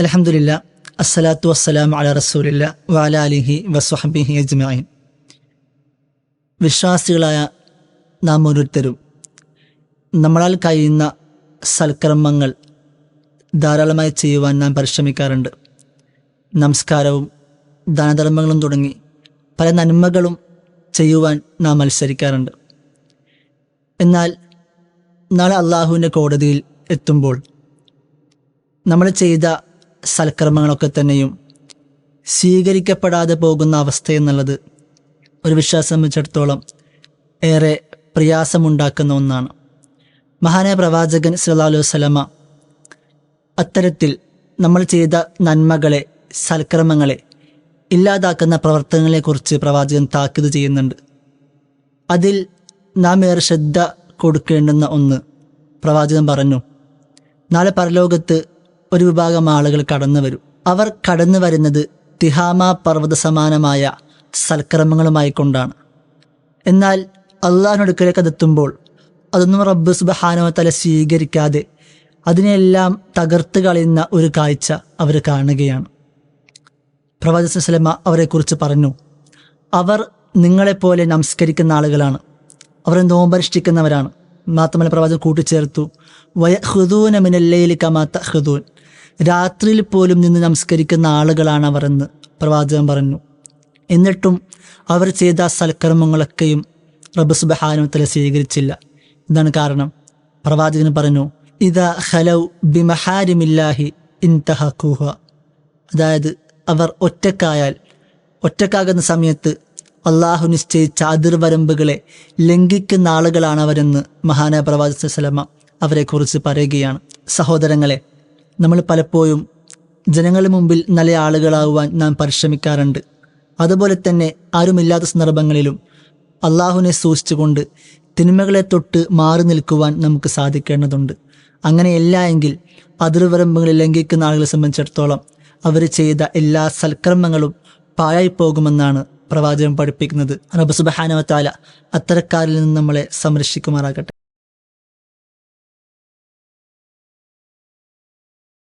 അലഹമുല്ല അസ്സലാത്തു വസ്സലാം അല റസൂലില്ല വാല അലിഹി വസ്വഹബിഹി അജ്മീൻ വിശ്വാസികളായ നാം ഓരോരുത്തരും നമ്മളാൽ കഴിയുന്ന സൽക്കർമ്മങ്ങൾ ധാരാളമായി ചെയ്യുവാൻ നാം പരിശ്രമിക്കാറുണ്ട്. നമസ്കാരവും ദാനധർമ്മങ്ങളും തുടങ്ങി പല നന്മകളും ചെയ്യുവാൻ നാം മത്സരിക്കാറുണ്ട്. എന്നാൽ നാളെ അള്ളാഹുവിന്റെ കോടതിയിൽ എത്തുമ്പോൾ നമ്മൾ ചെയ്ത സൽക്കർമ്മങ്ങളൊക്കെ തന്നെയും സ്വീകരിക്കപ്പെടാതെ പോകുന്ന അവസ്ഥ എന്നുള്ളത് ഒരു വിശ്വാസം സംബന്ധിച്ചിടത്തോളം ഏറെ പ്രയാസമുണ്ടാക്കുന്ന ഒന്നാണ്. മഹാനായ പ്രവാചകൻ സല്ലാ അലൈഹി അത്തരത്തിൽ നമ്മൾ ചെയ്ത നന്മകളെ സൽക്രമങ്ങളെ ഇല്ലാതാക്കുന്ന പ്രവർത്തനങ്ങളെക്കുറിച്ച് പ്രവാചകൻ താക്കീത് ചെയ്യുന്നുണ്ട്. അതിൽ നാം ഏറെ ശ്രദ്ധ കൊടുക്കേണ്ടുന്ന ഒന്ന് പ്രവാചകൻ പറഞ്ഞു നാളെ പരലോകത്ത് ഒരു വിഭാഗം ആളുകൾ കടന്നു വരും. അവർ കടന്നു വരുന്നത് തിഹാമ പർവത സമാനമായ സൽക്രമങ്ങളുമായി കൊണ്ടാണ്. എന്നാൽ അള്ളാഹിനടുക്കലേക്ക് അതെത്തുമ്പോൾ അതൊന്നും റബ്ബ് സുബഹാനോ തല സ്വീകരിക്കാതെ അതിനെല്ലാം തകർത്ത് കളയുന്ന ഒരു കാഴ്ച അവർ കാണുകയാണ്. പ്രവാചക സ്വലമ അവരെക്കുറിച്ച് പറഞ്ഞു അവർ നിങ്ങളെപ്പോലെ നമസ്കരിക്കുന്ന ആളുകളാണ്. അവർ നോമ്പനുഷ്ഠിക്കുന്നവരാണ് മാത്രമല്ല പ്രവാചകൻ കൂട്ടിച്ചേർത്തു വയ മിനല്ലയിൽ കമാത്ത ഹുദൂൻ രാത്രിയിൽ പോലും നിന്ന് നമസ്കരിക്കുന്ന ആളുകളാണ് അവർ എന്ന് പ്രവാചകൻ പറഞ്ഞു. എന്നിട്ടും അവർ ചെയ്ത സൽക്കർമ്മങ്ങളൊക്കെയും റബ്ബ് സുബഹാനുത്തല സ്വീകരിച്ചില്ല. ഇതാണ് കാരണം. പ്രവാചകൻ പറഞ്ഞു ഇതാ ഹലൗ ബിമഹാരിമില്ലാഹി ഇൻതഹൂഹ അതായത് അവർ ഒറ്റക്കായാൽ ഒറ്റക്കാകുന്ന സമയത്ത് അള്ളാഹു നിശ്ചയിച്ച അതിർവരമ്പുകളെ ലംഘിക്കുന്ന ആളുകളാണ് അവരെന്ന് മഹാനായ പ്രവാചക സലമ അവരെക്കുറിച്ച് പറയുകയാണ്. സഹോദരങ്ങളെ നമ്മൾ പലപ്പോഴും ജനങ്ങളുടെ മുമ്പിൽ നല്ല ആളുകളാവാൻ നാം പരിശ്രമിക്കാറുണ്ട്. അതുപോലെ തന്നെ ആരുമില്ലാത്ത സന്ദർഭങ്ങളിലും അള്ളാഹുവിനെ സൂക്ഷിച്ചുകൊണ്ട് തിന്മകളെ തൊട്ട് മാറി നിൽക്കുവാൻ നമുക്ക് സാധിക്കേണ്ടതുണ്ട്. അങ്ങനെയല്ല എങ്കിൽ അതിർവരമ്പുകളിൽ ലംഘിക്കുന്ന ആളുകളെ സംബന്ധിച്ചിടത്തോളം അവർ ചെയ്ത എല്ലാ സൽക്കർമ്മങ്ങളും പാഴായി പോകുമെന്നാണ് പ്രവാചകൻ പഠിപ്പിക്കുന്നത്. റബ്ബ് സുബഹാനവത്താല അത്തരക്കാരിൽ നിന്ന് നമ്മളെ സംരക്ഷിക്കുമാറാകട്ടെ.